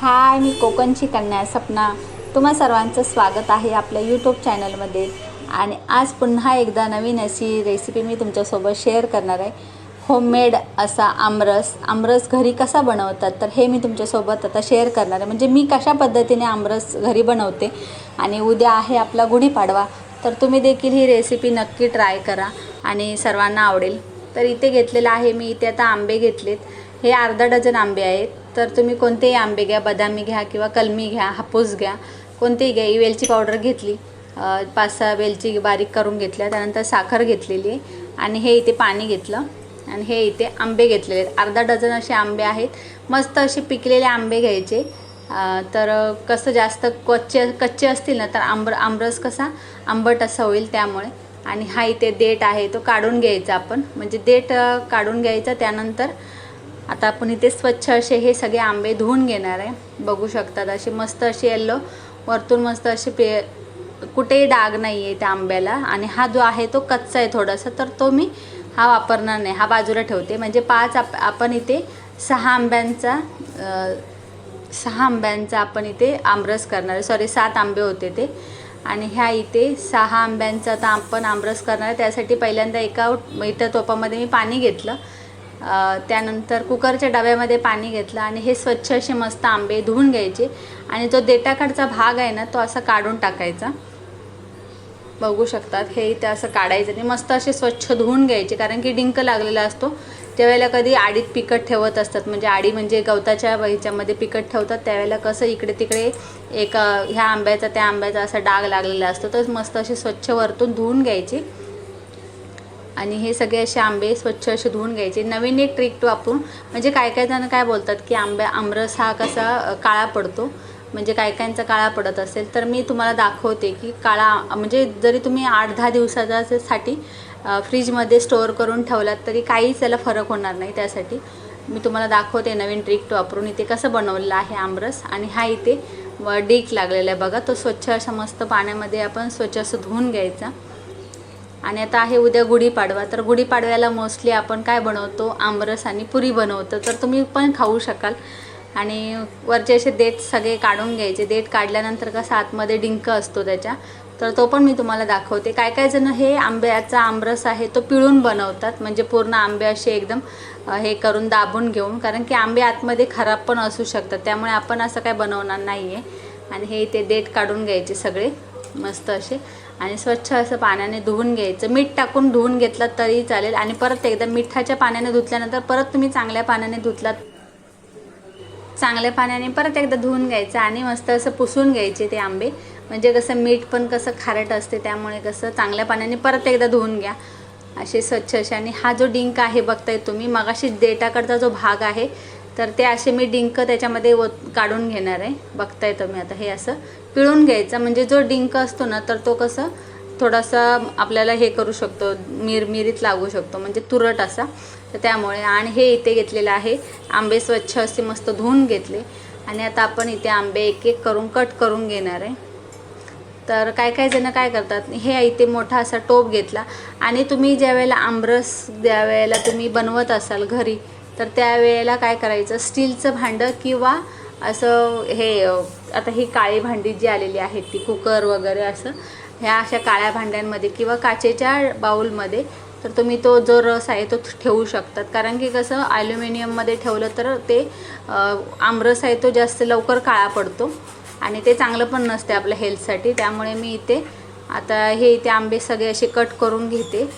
हाय मी कोकणची कन्या सपना. तुम्हा सर्वांचं स्वागत आहे आपल्या यूट्यूब चॅनलमध्ये आणि आज पुन्हा एकदा नवीन अशी रेसिपी मी तुमच्यासोबत शेअर करणार आहे. होममेड असा आमरस. आमरस घरी कसा बनवतात? तर हे मी तुमच्यासोबत आता शेअर करणार आहे. म्हणजे मी कशा पद्धतीने आमरस घरी बनवते? आणि उद्या आहे आपला गुढीपाडवा. तर तुम्ही देखील ही रेसिपी नक्की ट्राय करा आणि सर्वांना आवडेल. तर इथे घेतलेलं आहे मी. इथे आता आंबे घेतलेत. हे अर्धा डझन आंबे आहेत. तर तुम्ही कोणतेही आंबे घ्या बदामी घ्या किंवा कलमी घ्या हापूस घ्या कोणतेही घ्या. ही वेलची पावडर घेतली. पाच सहा वेलची बारीक करून घेतल्या. त्यानंतर साखर घेतलेली आहे आणि हे इथे पाणी घेतलं आणि हे इथे आंबे घेतलेले आहेत. अर्धा डझन असे आंबे आहेत. मस्त असे पिकलेले आंबे घ्यायचे. तर कसं जास्त कच्चे कच्चे असतील ना तर आंबर आंबरस कसा आंबट असा होईल त्यामुळे. आणि हा इथे देठ आहे तो काढून घ्यायचा आपण. म्हणजे देठ काढून घ्यायचा. त्यानंतर आता आपण इथे स्वच्छ असे हे सगळे आंबे धुवून घेणार आहे. बघू शकतात असे मस्त असे येल्लो वरतून मस्त असे पे कुठेही डाग नाही आहे त्या आंब्याला. आणि हा जो आहे तो कच्चा आहे थोडासा तर तो मी हा वापरणार नाही हा बाजूला ठेवते. म्हणजे पाच आप आपण इथे सहा आंब्यांचा सहा आंब्यांचा आपण इथे आमरस करणार आहे. सॉरी सात आंबे होते ते. आणि ह्या इथे सहा आंब्यांचा आता आपण आमरस करणार आहे. त्यासाठी पहिल्यांदा एका इथं टोपामध्ये मी पाणी घेतलं. त्यानंतर कुकरच्या डब्यामध्ये पाणी घेतलं आणि हे स्वच्छ असे मस्त आंबे धुवून घ्यायचे. आणि जो देटाकडचा भाग आहे ना तो असा काढून टाकायचा. बघू शकतात हे इथे असं काढायचं आणि मस्त असे स्वच्छ धुवून घ्यायचे कारण की डिंक लागलेला असतो. त्यावेळेला कधी आडीत पिकट ठेवत असतात म्हणजे आडी म्हणजे गवताच्या ह्याच्यामध्ये पिकट ठेवतात. त्यावेळेला कसं इकडे तिकडे एक ह्या आंब्याचा त्या आंब्याचा असा डाग लागलेला असतो. तर मस्त असे स्वच्छ वरतून धुवून घ्यायचे. आणि हे सगळे असे आंबे स्वच्छ असे धुवून घ्यायचे. नवीन एक ट्रिक वापरून म्हणजे काय काय जण काय बोलतात की आंब्या आमरस हा कसा काळा पडतो. म्हणजे काय कायचा काळा पडत असेल. तर मी तुम्हाला दाखवते की काळा म्हणजे जरी तुम्ही आठ दहा दिवसाचा साठी फ्रीजमध्ये स्टोअर करून ठेवलात तरी काहीच त्याला फरक होणार नाही त्यासाठी. मी तुम्हाला दाखवते नवीन ट्रिक वापरून. इथे कसं बनवलेलं आहे आमरस आणि हा इथे व डीक लागलेला आहे बघा. तो स्वच्छ असा मस्त पाण्यामध्ये आपण स्वच्छ असं धुवून घ्यायचा. आणि आता आहे उद्या गुढीपाडवा. तर गुढीपाडव्याला मोस्टली आपण काय बनवतो? आमरस आणि पुरी बनवतो. तर तुम्ही पण खाऊ शकाल. आणि वरचे असे देठ सगळे काढून घ्यायचे. देठ काढल्यानंतर कसं आतमध्ये डिंक असतो त्याच्या. तर तो पण मी तुम्हाला दाखवते. काय काय जण हे आंब्याचा आमरस आहे तो पिळून बनवतात. म्हणजे पूर्ण आंबे असे एकदम हे करून दाबून घेऊन. कारण की आंबे आतमध्ये खराब पण असू शकतात. त्यामुळे आपण असं काय बनवणार नाही आहे आणि हे ते देठ काढून घ्यायचे सगळे. मस्त असे. आणि स्वच्छ असं पाण्याने धुवून घ्यायचं. मीठ टाकून धुवून घेतलात तरी चालेल. आणि परत एकदा मिठाच्या पाण्याने धुतल्यानंतर परत तुम्ही चांगल्या पाण्याने धुतलात चांगल्या पाण्याने परत एकदा धुवून घ्यायचं आणि मस्त असं पुसून घ्यायचे ते आंबे. म्हणजे कसं मीठ पण कसं खारट असते त्यामुळे कसं चांगल्या पाण्याने परत एकदा धुवून घ्या. असे स्वच्छ असे. आणि हा जो डिंक आहे बघताय तुम्ही मगाशी देटाकडचा जो भाग आहे तर ते असे मी डिंक त्याच्यामध्ये व काढून घेणार आहे. बघताय तुम्ही आता हे असं पिळून घ्यायचं. म्हणजे जो डिंक असतो ना तर तो कसं थोडासा आपल्याला हे करू शकतो मिरमिरीत लागू शकतो. म्हणजे तुरट असा. तर त्यामुळे आणि हे इथे घेतलेलं आहे. आंबे स्वच्छ असे मस्त धुवून घेतले. आणि आता आपण इथे आंबे एक एक करून कट करून घेणार आहे. तर काय काय जण काय करतात हे इथे मोठा असा टोप घेतला. आणि तुम्ही ज्या वेळेला आमरस ज्या वेळेला तुम्ही बनवत असाल घरी तर त्यावेळेला काय करायचं? स्टीलचं भांडं किंवा असं हे आता ही काळी भांडी जी आलेली आहेत ती कुकर वगैरे असं ह्या अशा काळ्या भांड्यांमध्ये किंवा काचेच्या बाऊलमध्ये तर तुम्ही तो जो रस आहे तो ठेवू शकतात. कारण की कसं ॲल्युमिनियममध्ये ठेवलं तर ते आमरस आहे तो जास्त लवकर काळा पडतो आणि ते चांगलं पण नसते आपल्या हेल्थसाठी त्यामुळे मी इथे आता हे इथे आंबे सगळे असे कट करून घेते.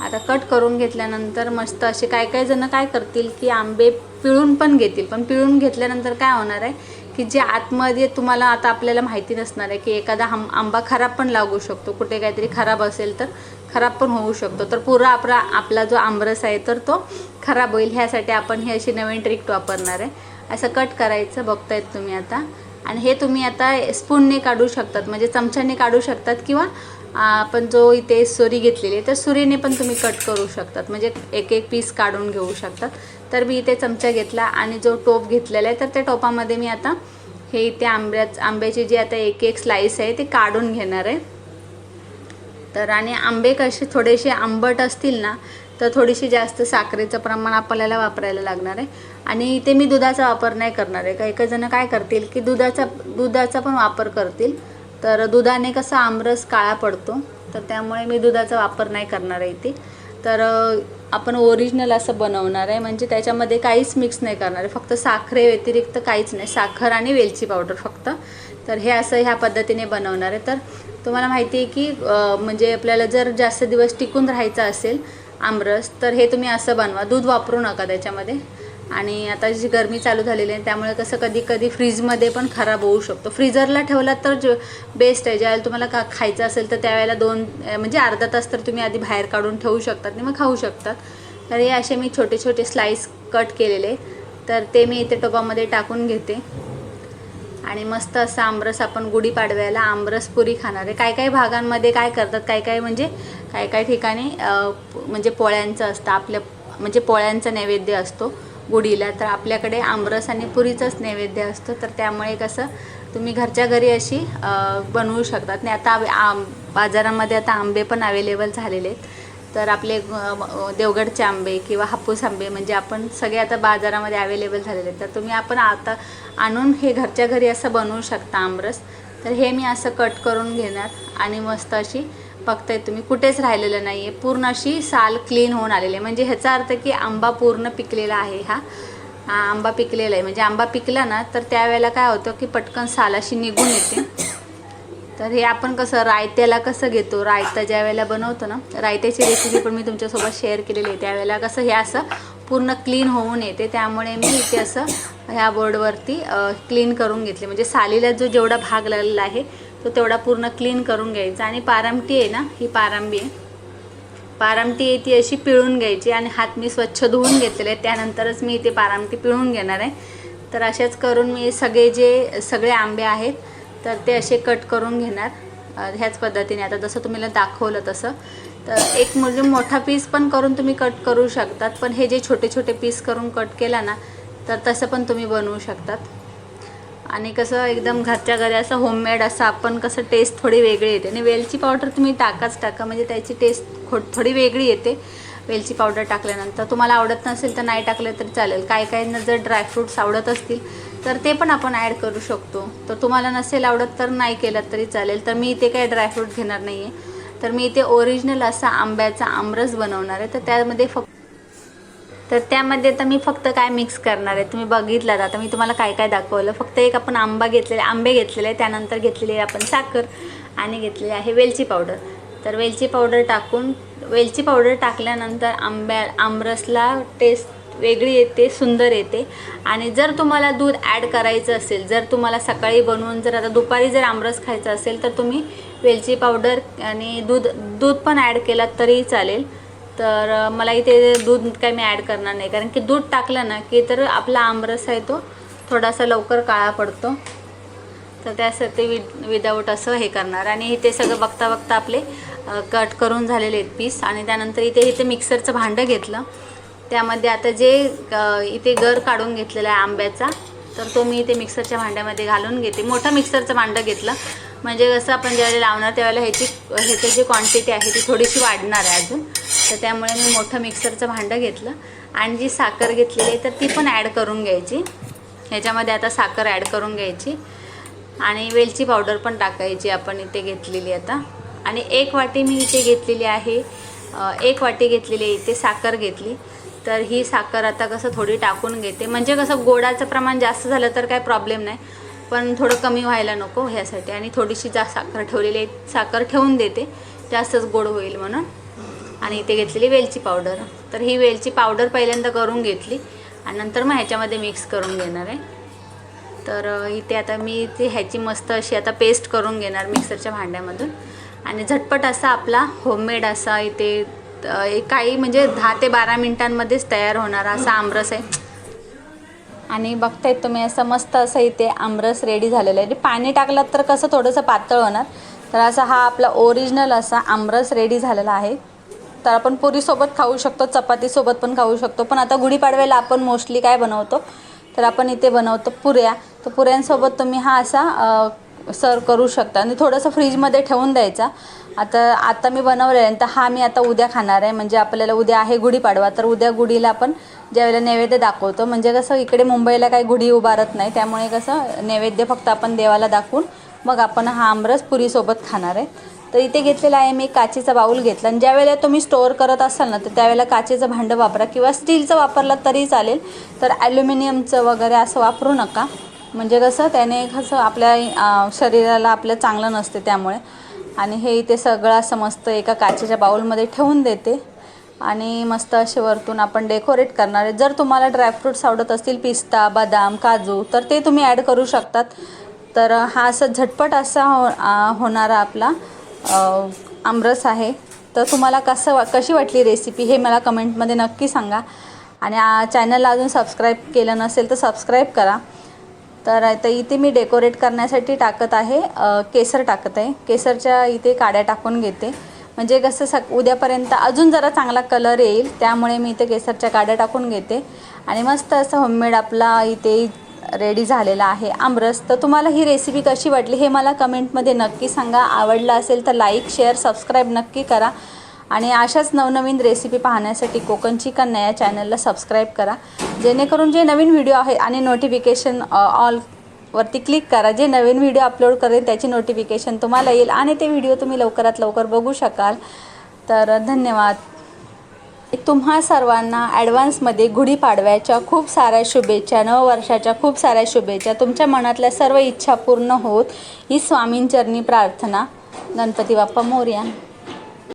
आता कट करून घेतल्यानंतर मस्त असे काय काय जण काय करतील की आंबे पिळून पण घेतील. पण पिळून घेतल्यानंतर काय होणार आहे की जे आतमध्ये तुम्हाला आता आपल्याला माहिती नसणार आहे की एखादा आम आंबा खराब पण लागू शकतो. कुठे काहीतरी खराब असेल तर खराब पण होऊ शकतो. तर पुरा आपला आपला जो आमरस आहे तर तो खराब होईल. ह्यासाठी आपण ही अशी नवीन ट्रिक वापरणार आहे. असं कट करायचं. बघतायत तुम्ही आता. आणि हे तुम्ही आता स्पूनने काढू शकतात. म्हणजे चमच्याने काढू शकतात किंवा आपण जो इथे सुरी घेतलेली आहे तर सुरीने पण तुम्ही कट करू शकतात. म्हणजे एक एक पीस काढून घेऊ शकतात तर मी इथे चमचा घेतला आणि जो टोप घेतलेला आहे तर त्या टोपामध्ये मी आता हे इथे आंब्याच आंब्याची जी आता एक एक स्लाईस आहे ते काढून घेणार आहे. तर आणि आंबे कसे थोडेसे आंबट असतील ना तर थोडीशी जास्त साखरेचं प्रमाण आपल्याला वापरायला लागणार आहे. आणि इथे मी दुधाचा वापर नाही करणार आहे. काही काही जणं काय करतील की दुधाचा दुधाचा पण वापर करतील. तर दुधाने कसा आमरस काळा पडतो तर त्यामुळे मी दुधाचा वापर नाही करणार आहे इथे. तर आपण ओरिजिनल असं बनवणार आहे म्हणजे त्याच्यामध्ये काहीच मिक्स नाही करणार आहे. फक्त साखरे व्यतिरिक्त काहीच नाही. साखर आणि वेलची पावडर फक्त. तर हे असं ह्या पद्धतीने बनवणार आहे. तर तुम्हाला माहिती आहे की म्हणजे आपल्याला जर जास्त दिवस टिकून राहायचं असेल आमरस तर हे तुम्ही असं बनवा. दूध वापरू नका त्याच्यामध्ये. आणि आता जी गरमी चालू झालेली आहे त्यामुळे कसं कधी कधी फ्रीजमध्ये पण खराब होऊ शकतो. फ्रीजरला ठेवला तर जो बेस्ट आहे. ज्यावेळेला तुम्हाला का खायचं असेल तर त्यावेळेला दोन म्हणजे अर्धा तास तर तुम्ही आधी बाहेर काढून ठेवू शकतात आणि मग खाऊ शकतात. तर हे असे मी छोटे छोटे स्लाईस कट केलेले तर ते मी इथे टोपामध्ये टाकून घेते. आणि मस्त असं आमरस आपण गुढीपाडव्याला आमरस पुरी खाणार आहे. काय काही भागांमध्ये काय करतात काय काय म्हणजे काय काय ठिकाणी म्हणजे पोळ्यांचं असतं. आपल्या म्हणजे पोळ्यांचा नैवेद्य असतो. गुढीला तर आपल्याकडे आमरस आणि पुरीचाच नैवेद्य असतो. तर त्यामुळे कसं तुम्ही घरच्या घरी अशी बनवू शकतात. आणि आता आम बाजारामध्ये आता आंबे पण अवेलेबल झालेले आहेत. तर आपले देवगडचे आंबे किंवा हापूस आंबे म्हणजे आपण सगळे आता बाजारामध्ये अवेलेबल झालेले आहेत. तर तुम्ही आपण आता आणून हे घरच्या घरी असं बनवू शकता आमरस. तर हे मी असं कट करून घेणार आणि मस्त अशी बघताय तुम्ही कुठेच राहिलेलं नाही आहे पूर्ण अशी साल क्लीन होऊन आलेली आहे. म्हणजे ह्याचा अर्थ की आंबा पूर्ण पिकलेला आहे हा. आंबा पिकलेला आहे. म्हणजे आंबा पिकला ना तर त्यावेळेला काय होतं की पटकन साल अशी निघून येते. तर हे आपण कसं रायत्याला कसं घेतो? रायता ज्या वेळेला बनवतो ना रायत्याची रेसिपी पण मी तुमच्यासोबत शेअर केलेली आहे. त्यावेळेला कसं हे असं पूर्ण क्लीन होऊन येते. त्यामुळे मी इथे असं ह्या बोर्डवरती क्लीन करून घेतले. म्हणजे सालीला जो जेवढा भाग लागलेला आहे तो तेवढा पूर्ण क्लीन करून घ्यायचा. आणि पारंबटी आहे ना ही पारंबी आहे. पारमटी आहे ती अशी पिळून घ्यायची आणि हात मी स्वच्छ धुवून घेतलेले त्यानंतरच मी इथे पारमटी पिळून घेणार आहे. तर अशाच करून मी सगळे जे सगळे आंबे आहेत तर ते असे कट करून घेणार. ह्याच पद्धतीने. आता जसं तुम्हाला दाखवलं तसं. तर एक म्हणजे मोठा पीस पण करून तुम्ही कट करू शकतात. पण हे जे छोटे छोटे पीस करून कट केला ना तर तसं पण तुम्ही बनवू शकतात. आणि कसं एकदम घरच्या घरी असं होममेड असं आपण कसं टेस्ट थोडी वेगळी येते. आणि वेलची पावडर तुम्ही टाकाच टाका. म्हणजे त्याची टेस्ट खो थोडी वेगळी येते. वेलची पावडर टाकल्यानंतर तुम्हाला आवडत नसेल तर नाही टाकलं तरी चालेल. काही काहींना जर ड्रायफ्रूट्स आवडत असतील तर ते पण आपण ॲड करू शकतो. तर तुम्हाला नसेल आवडत तर नाही केलं तरी चालेल. तर मी इथे काही ड्रायफ्रूट घेणार नाही आहे तर मी इथे ओरिजिनल असा आंब्याचा आमरस बनवणार आहे. तर त्यामध्ये फक्त तर त्यामध्ये आता मी फक्त काय मिक्स करणार आहे? तुम्ही बघितलात आता मी तुम्हाला काय काय दाखवलं. फक्त एक आपण आंबा घेतलेला आंबे घेतलेले आहे त्यानंतर घेतलेली आहे आपण साखर आणि घेतलेली आहे वेलची पावडर तर वेलची पावडर टाकून वेलची पावडर टाकल्यानंतर आंब्या आमरसला टेस्ट वेगळी येते सुंदर येते. आणि जर तुम्हाला दूध ॲड करायचं असेल जर तुम्हाला सकाळी बनवून जर आता दुपारी जर आमरस खायचं असेल तर तुम्ही वेलची पावडर आणि दूध दूध पण ॲड केलात तरीही चालेल. तर मला इथे दूध काही मी ॲड करणार नाही. कारण की दूध टाकलं ना की तर आपला आमरस आहे तो थोडासा लवकर काळा पडतो. तर त्यासाठी वि विदाऊट असं हे करणार. आणि इथे सगळं बघता बघता आपले कट करून झालेले आहेत पीस आणि त्यानंतर इथे इथे मिक्सरचं भांडं घेतलं. त्यामध्ये आता जे इथे गर काढून घेतलेला आहे आंब्याचा तर तो मी इथे मिक्सरच्या भांड्यामध्ये घालून घेते. मोठं मिक्सरचं भांडं घेतलं. म्हणजे कसं आपण ज्यावेळेला लावणार त्यावेळेला ह्याची ह्याची जी क्वांटिटी आहे ती थोडीशी वाढणार आहे अजून. तर त्यामुळे मी मोठं मिक्सरचं भांडं घेतलं. आणि जी साखर घेतलेली आहे तर ती पण ॲड करून घ्यायची. ह्याच्यामध्ये आता साखर ॲड करून घ्यायची. आणि वेलची पावडर पण टाकायची आपण इथे घेतलेली आता. आणि एक वाटी मी इथे घेतलेली आहे. एक वाटी घेतलेली आहे इथे साखर घेतली. तर ही साखर आता कसं थोडी टाकून घेते. म्हणजे कसं गोडाचं प्रमाण जास्त झालं तर काय प्रॉब्लेम नाही. पण थोडं कमी व्हायला नको ह्यासाठी. आणि थोडीशी जा साखर ठेवलेली आहे साखर ठेवून देते. जास्तच गोड होईल म्हणून. आणि इथे घेतलेली वेलची पावडर. तर ही वेलची पावडर पहिल्यांदा करून घेतली आणि नंतर मग ह्याच्यामध्ये मिक्स करून घेणार आहे. तर इथे आता मी ते ह्याची मस्त अशी आता पेस्ट करून घेणार मिक्सरच्या भांड्यामधून. आणि झटपट असा आपला होममेड असा इथे काही म्हणजे दहा ते बारा मिनिटांमध्येच तयार होणारा असा आमरस आहे. आणि बघतायत तुम्ही असं मस्त असं इथे आमरस रेडी झालेलं आहे. आणि पाणी टाकलात तर कसं थोडंसं पातळ होणार. तर असा हा आपला ओरिजिनल असा आमरस रेडी झालेला आहे. तर आपण पुरीसोबत खाऊ शकतो चपातीसोबत पण खाऊ शकतो. पण आता गुढीपाडव्याला आपण मोस्टली काय बनवतो? तर आपण इथे बनवतो पुऱ्या. तर पुऱ्यांसोबत तुम्ही हा असा सर्व करू शकता. आणि थोडंसं फ्रीजमध्ये ठेवून द्यायचा. आता आता मी बनवलं आहे तर हा मी आता उद्या खाणार आहे. म्हणजे आपल्याला उद्या आहे गुढीपाडवा. तर उद्या गुढीला आपण ज्यावेळेला नैवेद्य दाखवतो. म्हणजे कसं इकडे मुंबईला काही गुढी उभारत नाही. त्यामुळे कसं नैवेद्य फक्त आपण देवाला दाखवून मग आपण हा आमरस पुरीसोबत खाणार आहे. तर इथे घेतलेला आहे मी काचेचा बाऊल घेतला. आणि ज्यावेळेला तुम्ही स्टोअर करत असाल ना तर त्यावेळेला काचेचं भांडं वापरा किंवा स्टीलचं वापरलं तरी चालेल. तर ॲल्युमिनियमचं वगैरे असं वापरू नका. म्हणजे कसं त्याने कसं आपल्या शरीराला आपलं चांगलं नसते त्यामुळे. आणि हे इथे सगळं असं मस्त एका काचेच्या बाऊलमध्ये ठेवून देते. आणि मस्त असे वरतून आपण डेकोरेट करणार आहे. जर तुम्हाला ड्रायफ्रूट्स आवडत असतील पिस्ता बदाम काजू तर ते तुम्ही ॲड करू शकतात. तर हा असं झटपट असा हो होणारा आपला आमरस आहे. तर तुम्हाला कसं कशी वाटली रेसिपी हे मला कमेंटमध्ये नक्की सांगा. आणि चॅनलला अजून सबस्क्राईब केलं नसेल तर सबस्क्राईब करा. तर आता इथे मी डेकोरेट करण्यासाठी टाकत आहे. केसर टाकत आहे. केसरच्या इथे काड्या टाकून घेते. म्हणजे कसं सक उद्यापर्यंत अजून जरा चांगला कलर येईल. त्यामुळे मी इथे केसरच्या काड्या टाकून घेते. आणि मस्त असं होममेड आपला इथे रेडी झालेला आहे. आमरस तर तुम्हाला ही रेसिपी कशी वाटली हे मला कमेंटमध्ये नक्की सांगा. आवडलं असेल तर लाईक शेअर सबस्क्राईब नक्की करा. आणि अशाच नवनवीन रेसिपी पाहण्यासाठी कोकण चिकन या चॅनलला सबस्क्राईब करा. जेणेकरून जे नवीन व्हिडिओ आहे आणि नोटिफिकेशन ऑल वरती क्लिक करा. जे नवीन व्हिडिओ अपलोड करेल त्याची नोटिफिकेशन तुम्हाला येईल आणि ते व्हिडिओ तुम्ही लवकरात लवकर बघू शकाल. तर धन्यवाद. तुम्हा सर्वांना ॲडव्हान्समध्ये गुढीपाडव्याच्या खूप साऱ्या शुभेच्छा नववर्षाच्या खूप साऱ्या शुभेच्छा. तुमच्या मनातल्या सर्व इच्छा पूर्ण होत. ही स्वामींचरणी प्रार्थना. गणपती बाप्पा मोर्या.